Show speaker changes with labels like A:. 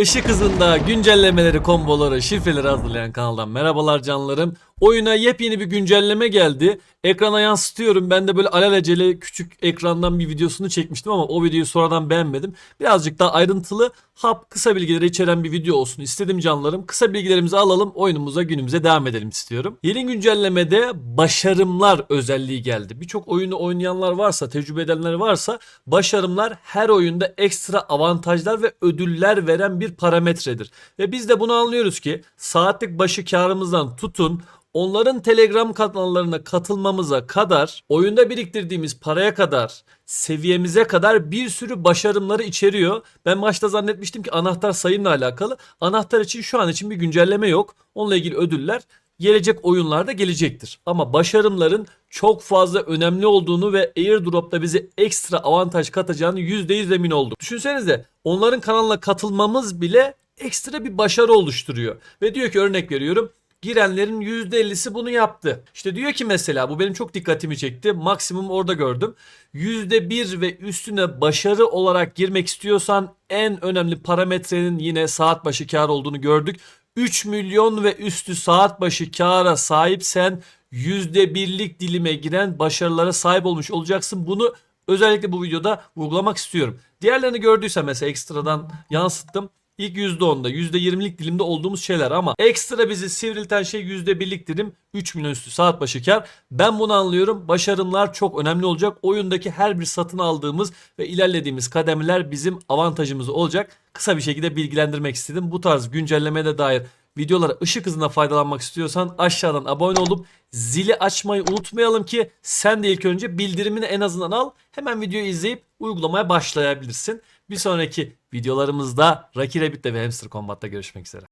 A: Işık hızında güncellemeleri, komboları, şifreleri hazırlayan kanaldan merhabalar canlarım. Oyuna yepyeni bir güncelleme geldi. Ekrana yansıtıyorum. Ben de böyle alelacele küçük ekrandan bir videosunu çekmiştim ama o videoyu sonradan beğenmedim. Birazcık daha ayrıntılı, hap, kısa bilgileri içeren bir video olsun istedim canlarım. Kısa bilgilerimizi alalım, oyunumuza, günümüze devam edelim istiyorum. Yeni güncellemede başarımlar özelliği geldi. Birçok oyunu oynayanlar varsa, tecrübe edenler varsa başarımlar her oyunda ekstra avantajlar ve ödüller veren bir parametredir. Ve biz de bunu anlıyoruz ki saatlik başı karımızdan tutun onların Telegram kanallarına katılmamıza kadar, oyunda biriktirdiğimiz paraya kadar, seviyemize kadar bir sürü başarımları içeriyor. Ben başta zannetmiştim ki anahtar sayımla alakalı. Anahtar için şu an için bir güncelleme yok. Onunla ilgili ödüller gelecek oyunlarda gelecektir. Ama başarımların çok fazla önemli olduğunu ve airdrop'ta bize ekstra avantaj katacağını %100 emin oldum. Düşünsenize onların kanalına katılmamız bile ekstra bir başarı oluşturuyor. Ve diyor ki örnek veriyorum girenlerin %50'si bunu yaptı. İşte diyor ki mesela bu benim çok dikkatimi çekti. Maksimum orada gördüm. %1 ve üstüne başarı olarak girmek istiyorsan en önemli parametrenin yine saat başı kar olduğunu gördük. 3 milyon ve üstü saat başı kara sahipsen %1'lik dilime giren başarılara sahip olmuş olacaksın. Bunu özellikle bu videoda vurgulamak istiyorum. Diğerlerini gördüysen mesela ekstradan yansıttım. İlk %10'da %20'lik dilimde olduğumuz şeyler ama ekstra bizi sivrilten şey %1'lik dilim 3 milyon üstü saat başı kar. Ben bunu anlıyorum. Başarımlar çok önemli olacak. Oyundaki her bir satın aldığımız ve ilerlediğimiz kademeler bizim avantajımız olacak. Kısa bir şekilde bilgilendirmek istedim. Bu tarz güncellemede dair videolara ışık hızında faydalanmak istiyorsan aşağıdan abone olup zili açmayı unutmayalım ki sen de ilk önce bildirimini en azından al. Hemen videoyu izleyip uygulamaya başlayabilirsin. Bir sonraki videolarımızda Rocky Rabbit'te ve Hamster Combat'ta görüşmek üzere.